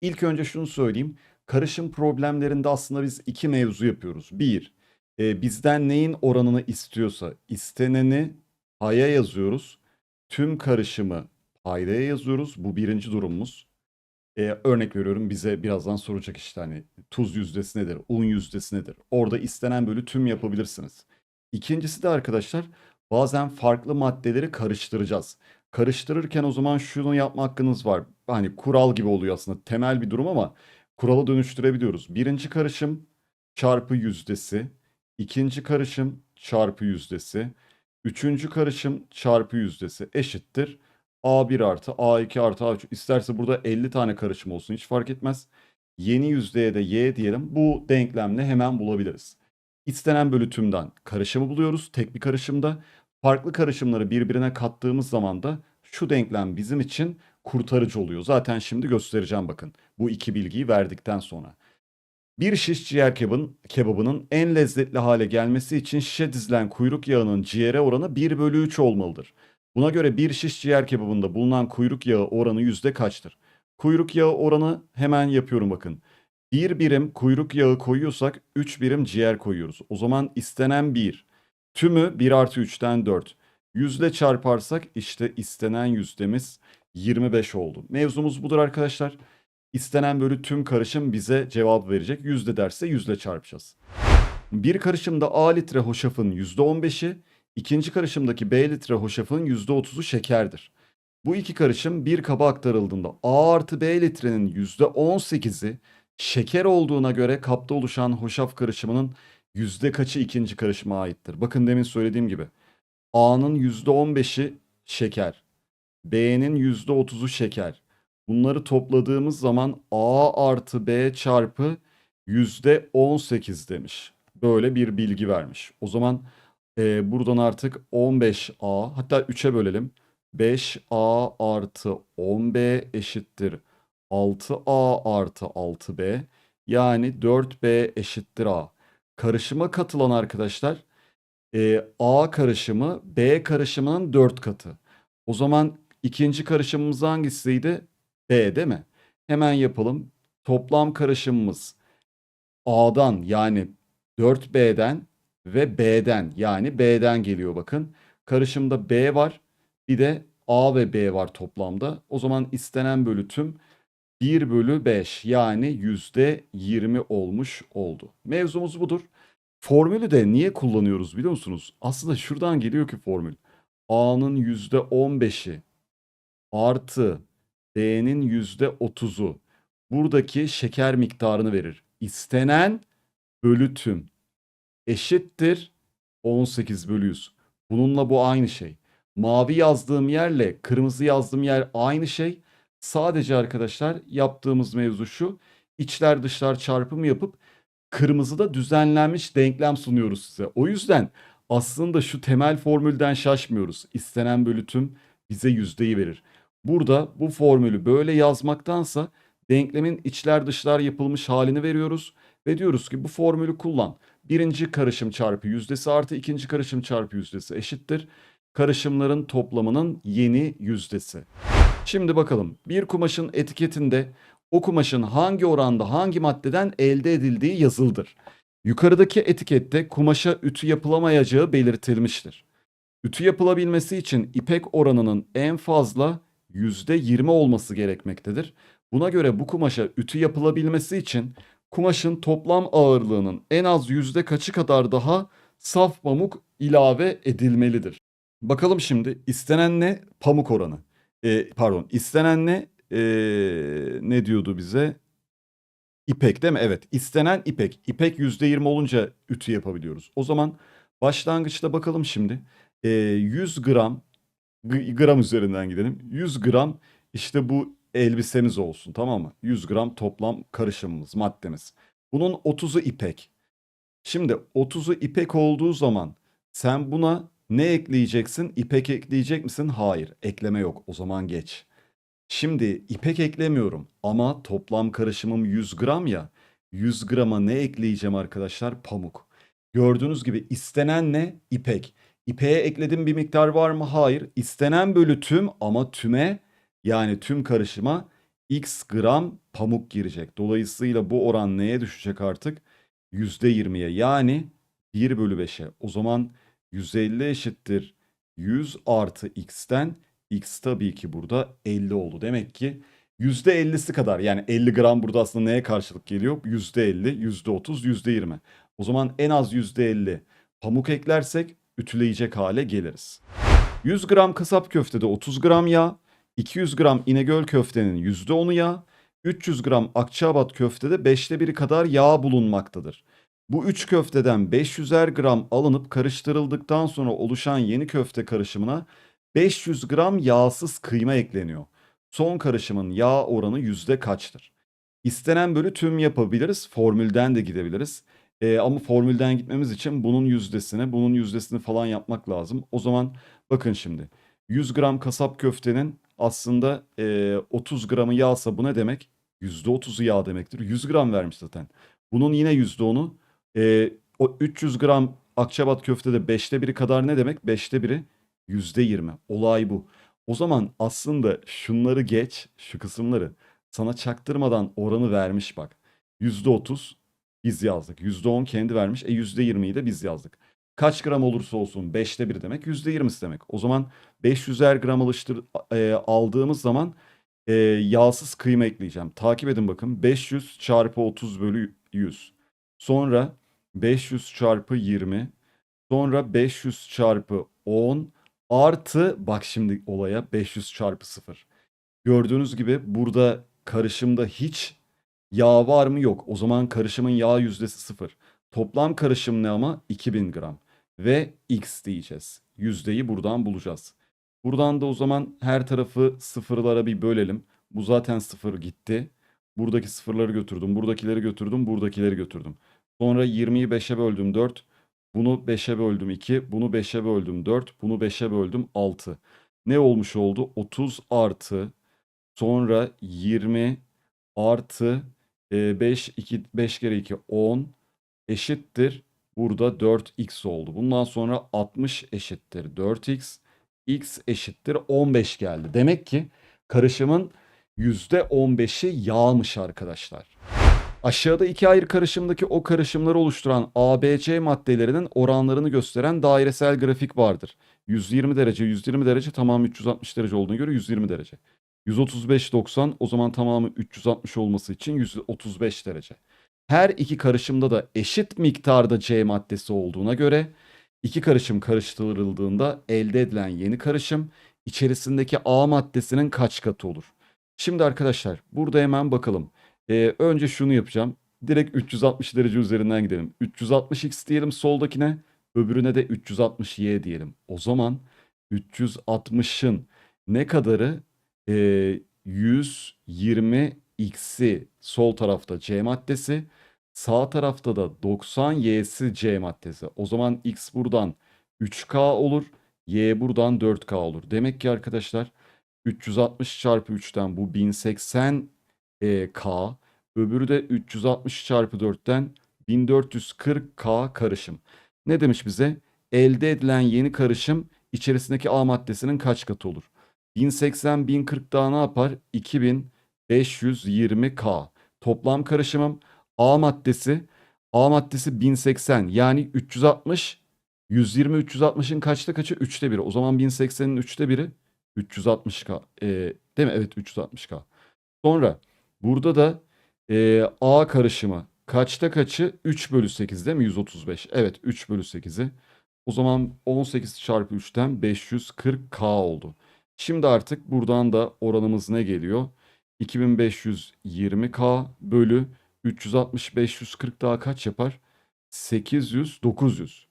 İlk önce şunu söyleyeyim. Karışım problemlerinde aslında biz iki mevzu yapıyoruz. Bir, e, bizden neyin oranını istiyorsa isteneni paya yazıyoruz. Tüm karışımı paydaya yazıyoruz. Bu birinci durumumuz. E, örnek veriyorum bize birazdan soracak işte hani tuz yüzdesi nedir, un yüzdesi nedir? Orada istenen bölü tüm yapabilirsiniz. İkincisi de arkadaşlar bazen farklı maddeleri karıştıracağız. Karıştırırken o zaman şunu yapma hakkınız var. Hani kural gibi oluyor aslında temel bir durum ama kurala dönüştürebiliyoruz. Birinci karışım çarpı yüzdesi, ikinci karışım çarpı yüzdesi, üçüncü karışım çarpı yüzdesi eşittir. A1 artı A2 artı A3 isterse burada 50 tane karışım olsun hiç fark etmez. Yeni yüzdeye de Y diyelim. Bu denklemle hemen bulabiliriz. İstenen bölü tümden karışımı buluyoruz tek bir karışımda. Farklı karışımları birbirine kattığımız zaman da şu denklem bizim için kurtarıcı oluyor. Zaten şimdi göstereceğim bakın. Bu iki bilgiyi verdikten sonra. Bir şiş ciğer kebabın, kebabının en lezzetli hale gelmesi için şişe dizilen kuyruk yağının ciğere oranı 1 bölü 3 olmalıdır. Buna göre bir şiş ciğer kebabında bulunan kuyruk yağı oranı yüzde kaçtır? Kuyruk yağı oranı hemen yapıyorum bakın. Bir birim kuyruk yağı koyuyorsak 3 birim ciğer koyuyoruz. O zaman istenen 1. Tümü 1 artı 3'ten 4. Yüzde çarparsak işte istenen yüzdemiz 25 oldu. Mevzumuz budur arkadaşlar. İstenen bölü tüm karışım bize cevap verecek. Yüzde derse yüzle çarpacağız. Bir karışımda A litre hoşafın %15'i, ikinci karışımdaki B litre hoşafın %30'u şekerdir. Bu iki karışım bir kaba aktarıldığında A artı B litrenin %18'i şeker olduğuna göre kapta oluşan hoşaf karışımının yüzde kaçı ikinci karışıma aittir? Bakın demin söylediğim gibi. A'nın %15'i şeker. B'nin %30'u şeker. Bunları topladığımız zaman A artı B çarpı %18 demiş. Böyle bir bilgi vermiş. O zaman e, buradan artık 15A hatta 3'e bölelim. 5A artı 10B eşittir 6A artı 6B. Yani 4B eşittir A. Karışıma katılan arkadaşlar e, A karışımı B karışımının 4 katı. O zaman ikinci karışımımız hangisiydi? B değil mi? Hemen yapalım. Toplam karışımımız A'dan yani 4B'den ve B'den yani B'den geliyor bakın. Karışımda B var. Bir de A ve B var toplamda. O zaman istenen bölü tüm 1 bölü 5 yani %20 olmuş oldu. Mevzumuz budur. Formülü de niye kullanıyoruz biliyor musunuz? Aslında şuradan geliyor ki formül. A'nın %15'i artı B'nin %30'u buradaki şeker miktarını verir. İstenen bölü tüm eşittir 18 bölü 100. Bununla bu aynı şey. Mavi yazdığım yerle kırmızı yazdığım yer aynı şey. Sadece arkadaşlar yaptığımız mevzu şu. İçler dışlar çarpımı yapıp kırmızıda düzenlenmiş denklem sunuyoruz size. O yüzden aslında şu temel formülden şaşmıyoruz. İstenen bölü tüm bize yüzdeyi verir. Burada bu formülü böyle yazmaktansa denklemin içler dışlar yapılmış halini veriyoruz ve diyoruz ki bu formülü kullan. Birinci karışım çarpı yüzdesi artı ikinci karışım çarpı yüzdesi eşittir. Karışımların toplamının yeni yüzdesi. Şimdi bakalım bir kumaşın etiketinde o kumaşın hangi oranda hangi maddeden elde edildiği yazıldır. Yukarıdaki etikette kumaşa ütü yapılamayacağı belirtilmiştir. Ütü yapılabilmesi için ipek oranının en fazla %20 olması gerekmektedir. Buna göre bu kumaşa ütü yapılabilmesi için kumaşın toplam ağırlığının en az yüzde kaçı kadar daha saf pamuk ilave edilmelidir. Bakalım şimdi istenen ne? Pamuk oranı. E, pardon istenen ne? E, ne diyordu bize? İpek değil mi? Evet istenen ipek. İpek %20 olunca ütü yapabiliyoruz. O zaman başlangıçta bakalım şimdi. E, 100 gram gram üzerinden gidelim. 100 gram işte bu elbisemiz olsun tamam mı? 100 gram toplam karışımımız, maddemiz. Bunun 30'u ipek. Şimdi 30'u ipek olduğu zaman sen buna ne ekleyeceksin? İpek ekleyecek misin? Hayır, ekleme yok. O zaman geç. Şimdi ipek eklemiyorum ama toplam karışımım 100 gram ya. 100 grama ne ekleyeceğim arkadaşlar? Pamuk. Gördüğünüz gibi istenen ne? İpek. İpeğe ekledim bir miktar var mı? Hayır. İstenen bölü tüm ama tüme yani tüm karışıma X gram pamuk girecek. Dolayısıyla bu oran neye düşecek artık? %20'ye yani 1 bölü 5'e. O zaman 150 eşittir 100 artı x'ten x tabii ki burada 50 oldu. Demek ki %50'si kadar yani 50 gram burada aslında neye karşılık geliyor? %50, %30, %20. O zaman en az %50 pamuk eklersek ütüleyecek hale geliriz. 100 gram kasap köftede 30 gram yağ, 200 gram İnegöl köftenin %10'u yağ, 300 gram Akçaabat köftede 5'te 1'i kadar yağ bulunmaktadır. Bu 3 köfteden 500'er gram alınıp karıştırıldıktan sonra oluşan yeni köfte karışımına 500 gram yağsız kıyma ekleniyor. Son karışımın yağ oranı yüzde kaçtır? İstenen bölü tüm yapabiliriz. Formülden de gidebiliriz. Ee, ama formülden gitmemiz için bunun yüzdesini, bunun yüzdesini falan yapmak lazım. O zaman bakın şimdi. 100 gram kasap köftenin aslında e, 30 gramı yağsa bu ne demek? %30'u yağ demektir. 100 gram vermiş zaten. Bunun yine %10'u e, o 300 gram Akçabat köftede 5'te 1'i kadar ne demek? 5'te 1'i %20. Olay bu. O zaman aslında şunları geç, şu kısımları sana çaktırmadan oranı vermiş bak. %30 biz yazdık. %10 kendi vermiş. E %20'yi de biz yazdık. Kaç gram olursa olsun 5'te 1 demek %20'si demek. O zaman 500'er gram alıştır, e, aldığımız zaman e, yağsız kıyma ekleyeceğim. Takip edin bakın. 500 çarpı 30 bölü 100. Sonra 500 çarpı 20. Sonra 500 çarpı 10 artı bak şimdi olaya 500 çarpı 0. Gördüğünüz gibi burada karışımda hiç yağ var mı yok. O zaman karışımın yağ yüzdesi 0. Toplam karışım ne ama 2000 gram. Ve x diyeceğiz. Yüzdeyi buradan bulacağız. Buradan da o zaman her tarafı sıfırlara bir bölelim. Bu zaten sıfır gitti. Buradaki sıfırları götürdüm. Buradakileri götürdüm. Buradakileri götürdüm. Sonra 20'yi 5'e böldüm 4. Bunu 5'e böldüm 2. Bunu 5'e böldüm 4. Bunu 5'e böldüm 6. Ne olmuş oldu? 30 artı sonra 20 artı e, 5 2 5 kere 2 10 eşittir. Burada 4x oldu. Bundan sonra 60 eşittir 4x. x eşittir 15 geldi. Demek ki karışımın %15'i yağmış arkadaşlar. Aşağıda iki ayrı karışımdaki o karışımları oluşturan ABC maddelerinin oranlarını gösteren dairesel grafik vardır. 120 derece, 120 derece tamamı 360 derece olduğuna göre 120 derece. 135 90 o zaman tamamı 360 olması için 135 derece. Her iki karışımda da eşit miktarda C maddesi olduğuna göre iki karışım karıştırıldığında elde edilen yeni karışım içerisindeki A maddesinin kaç katı olur? Şimdi arkadaşlar burada hemen bakalım. Ee, önce şunu yapacağım. Direkt 360 derece üzerinden gidelim. 360x diyelim soldakine. Öbürüne de 360y diyelim. O zaman 360'ın ne kadarı? Ee, 120x'i sol tarafta C maddesi. Sağ tarafta da 90y'si C maddesi. O zaman x buradan 3k olur. Y buradan 4k olur. Demek ki arkadaşlar 360 çarpı 3'ten bu 1080 e, K. Öbürü de 360 çarpı 4'ten 1440 K karışım. Ne demiş bize? Elde edilen yeni karışım içerisindeki A maddesinin kaç katı olur? 1080 1040 daha ne yapar? 2520 K. Toplam karışımım A maddesi A maddesi 1080 yani 360 120 360'ın kaçta kaçı? 3'te 1'i. O zaman 1080'in 3'te 1'i 360K. E, değil mi? Evet 360K. Sonra burada da e, A karışımı kaçta kaçı? 3 bölü 8 değil mi? 135. Evet 3 bölü 8'i. O zaman 18 çarpı 3'ten 540K oldu. Şimdi artık buradan da oranımız ne geliyor? 2520K bölü 360 540 daha kaç yapar? 800 900.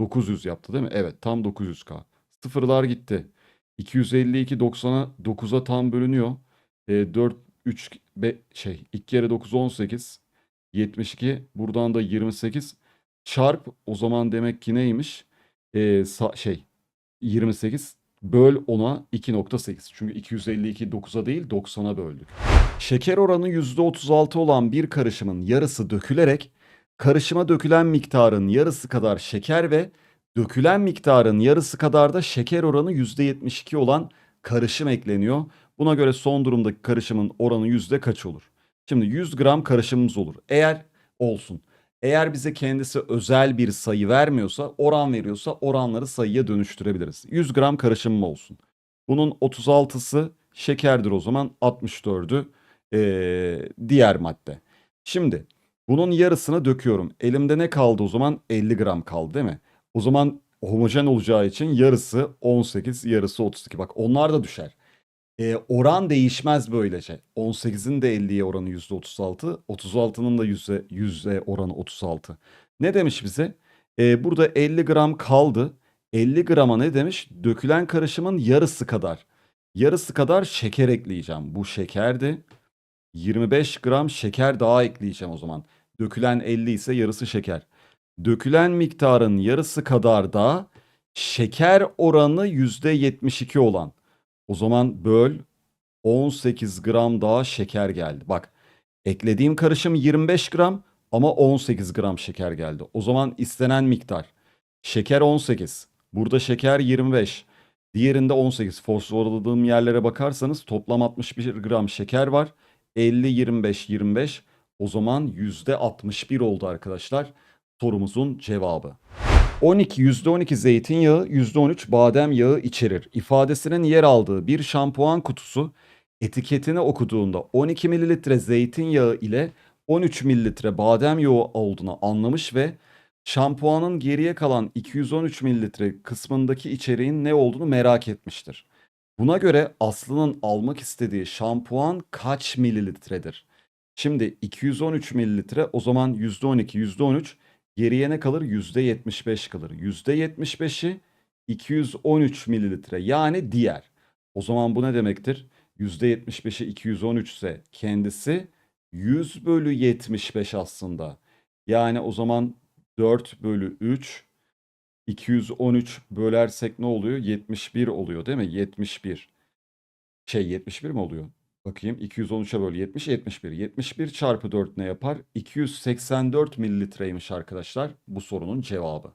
900 yaptı değil mi? Evet tam 900K. Sıfırlar gitti. 252 90'a 9'a tam bölünüyor. E, 4 3 be, şey 2 kere 9 18 72 buradan da 28 çarp o zaman demek ki neymiş? E, sa, şey 28 böl 10'a 2.8. Çünkü 252 9'a değil 90'a böldük. Şeker oranı %36 olan bir karışımın yarısı dökülerek karışıma dökülen miktarın yarısı kadar şeker ve dökülen miktarın yarısı kadar da şeker oranı %72 olan karışım ekleniyor. Buna göre son durumdaki karışımın oranı yüzde kaç olur? Şimdi 100 gram karışımımız olur. Eğer olsun. Eğer bize kendisi özel bir sayı vermiyorsa, oran veriyorsa oranları sayıya dönüştürebiliriz. 100 gram karışımım olsun. Bunun 36'sı şekerdir o zaman 64'ü eee, diğer madde. Şimdi bunun yarısını döküyorum. Elimde ne kaldı o zaman? 50 gram kaldı değil mi? O zaman homojen olacağı için yarısı 18, yarısı 32. Bak onlar da düşer. E, oran değişmez böylece. 18'in de 50'ye oranı %36, 36'nın da yüzde, yüzde oranı 36. Ne demiş bize? E, burada 50 gram kaldı. 50 grama ne demiş? Dökülen karışımın yarısı kadar. Yarısı kadar şeker ekleyeceğim. Bu şekerdi. 25 gram şeker daha ekleyeceğim o zaman. Dökülen 50 ise yarısı şeker. Dökülen miktarın yarısı kadar da şeker oranı %72 olan. O zaman böl 18 gram daha şeker geldi. Bak eklediğim karışım 25 gram ama 18 gram şeker geldi. O zaman istenen miktar. Şeker 18. Burada şeker 25. Diğerinde 18. Fosforladığım yerlere bakarsanız toplam 61 gram şeker var. 50, 25, 25. O zaman %61 oldu arkadaşlar. Sorumuzun cevabı. 12 %12 zeytinyağı, %13 badem yağı içerir. İfadesinin yer aldığı bir şampuan kutusu etiketini okuduğunda 12 mililitre zeytinyağı ile 13 mililitre badem yağı olduğunu anlamış ve şampuanın geriye kalan 213 mililitre kısmındaki içeriğin ne olduğunu merak etmiştir. Buna göre Aslı'nın almak istediği şampuan kaç mililitredir? Şimdi 213 mililitre o zaman %12 %13 Geriye ne kalır? %75 kalır. %75'i 213 mililitre yani diğer. O zaman bu ne demektir? %75'i 213 ise kendisi 100 bölü 75 aslında. Yani o zaman 4 bölü 3 213 bölersek ne oluyor? 71 oluyor değil mi? 71. Şey 71 mi oluyor? Bakayım 213'e böl 70 71. 71 çarpı 4 ne yapar? 284 mililitreymiş arkadaşlar bu sorunun cevabı.